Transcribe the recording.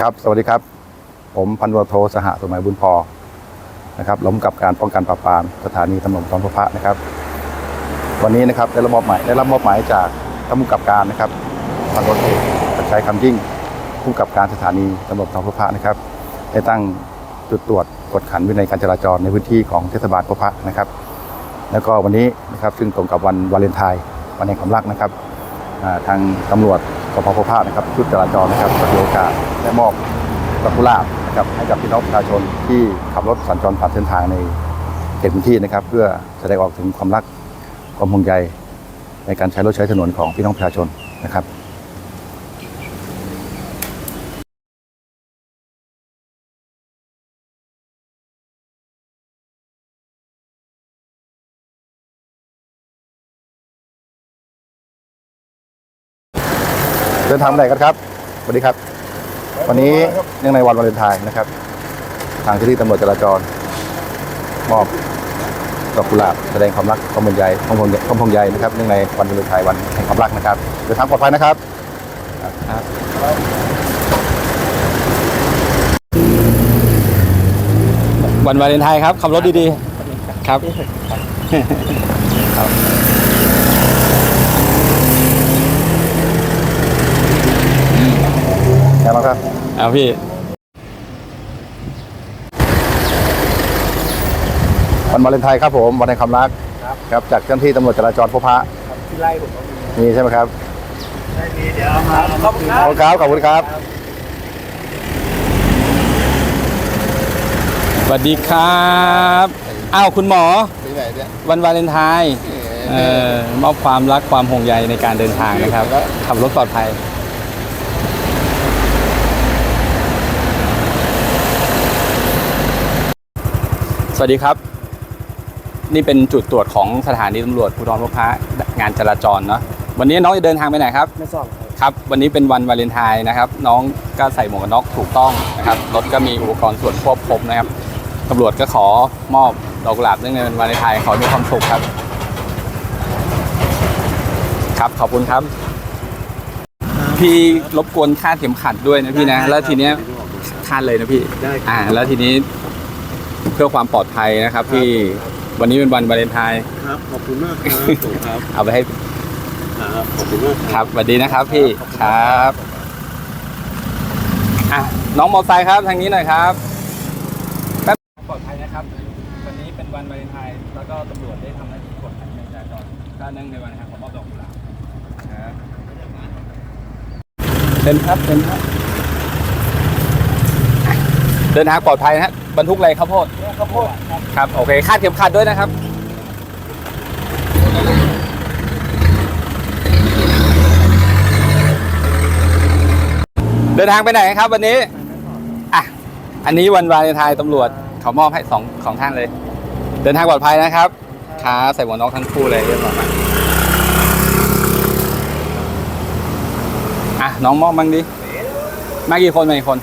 ครับ สวัสดีครับ ผมพันวโทสหสมัยบุญพอนะครับล้มกับการป้องกันปราบปรามสถานีตำรวจกองพระนะครับ วันนี้นะครับได้รับมอบหมายได้รับมอบหมายจากท่านผู้กับการนะครับพันตำรวจเอกกระชัยคำยิ่งผู้กับการสถานีตำรวจกองพระนะครับ ได้ตั้งจุดตรวจกดขันวินัยการจราจรในพื้นที่ของเทศบาลพระนะครับ แล้วก็วันนี้นะครับซึ่งตรงกับวันวาเลนไทน์วันแห่งความรักนะครับทางตำรวจ สพพภาคนะครับชุดจราจรนะครับก็มีโอกาสได้มอบดอกกุหลาบนะครับให้กับพี่น้องประชาชนที่ขับรถสัญจรผ่านเส้นทางในเขตพื้นที่นะครับ เพื่อแสดงออกถึงความรักความห่วงใยในการใช้รถใช้ถนนของพี่น้องประชาชนนะครับ เดินทางไปไหนกันครับสวัสดีครับ วันนี้เนื่องในวันวาเลนไทน์นะครับ ทางเจ้าหน้าที่ตำรวจจราจร มอบดอกกุหลาบแสดงความรักความห่วงใยความห่วงใยความห่วงใยนะครับเนื่องในวันวาเลนไทน์วันแห่งความรักนะครับเดินทางปลอดภัยนะครับวันวาเลนไทน์ครับขับรถดีๆ ครับ ครับ แค่นั้นครับเอาพี่ วันวาเลนไทน์ครับผมวันแห่งความรักครับ จากเจ้าหน้าที่ตำรวจจราจรพบพระที่ไล่ผมก็มีมีใช่ไหมครับได้มีเดี๋ยวเอามาขอบคุณคขรัอบบคุณครับขอบคุณครับ สวัสดีครับ อ้าวคุณหมอวันวาเลนไทน์เอ่อมอบความรักความห่วงใยในการเดินทางนะครับ ขับรถปลอดภัย สวัสดีครับ นี่เป็นจุดตรวจของสถานีตำรวจภูธรพบพระงานจราจรเนาะวันนี้น้องจะเดินทางไปไหนครับไม่สอบครับครับ วันนี้เป็นวันวาเลนไทน์นะครับ น้องก็ใส่หมวกกันน็อกถูกต้องนะครับรถก็มีอุปกรณ์ส่วนควบครบนะครับตำรวจก็ขอมอบดอกกุหลาบเนื่องในวันวาเลนไทน์ขอให้มีความสุขครับ ครับขอบคุณครับ พี่รบกวนคาดเข็มขัดด้วยนะพี่นะ แล้วทีเนี้ยคาดเลยนะพี่ได้ครับอ่า แล้วทีนี้ เพื่อความปลอดภัยนะครับพี่วันนี้เป็นวันวาเลนไทน์ครับ ขอบคุณมากครับถูกครับเอาไปให้ครับขอบคุณมากครับสวัสดีนะครับพี่ครับอะน้องมอเตอร์ไซค์ครับทางนี้หน่อยครับแป๊บปลอดภัยนะครับ วันนี้เป็นวันวาเลนไทน์แล้วก็ตำรวจได้ทำหน้าที่กดขันการจราจรก็เนื่องในวันนะครับขอมอบดอกกุหลาบครับเดินครับเดินครับอะเดินทางปลอดภัยนะฮะ บรรทุกอะไรข้าวโพดข้าวโพดครับครับ โอเคคาดเข็มขัดด้วยนะครับเดินทางไปไหนครับวันนี้ อะ อันนี้วันวาเลนไทน์ตำรวจเขามอบให้สองสองท่านเลย เดินทางปลอดภัยนะครับขาใส่หมวกน็อกทั้งคู่เลยเรียบร้อยมากอะน้องมอบบ้างดิ มากี่คนมากี่คน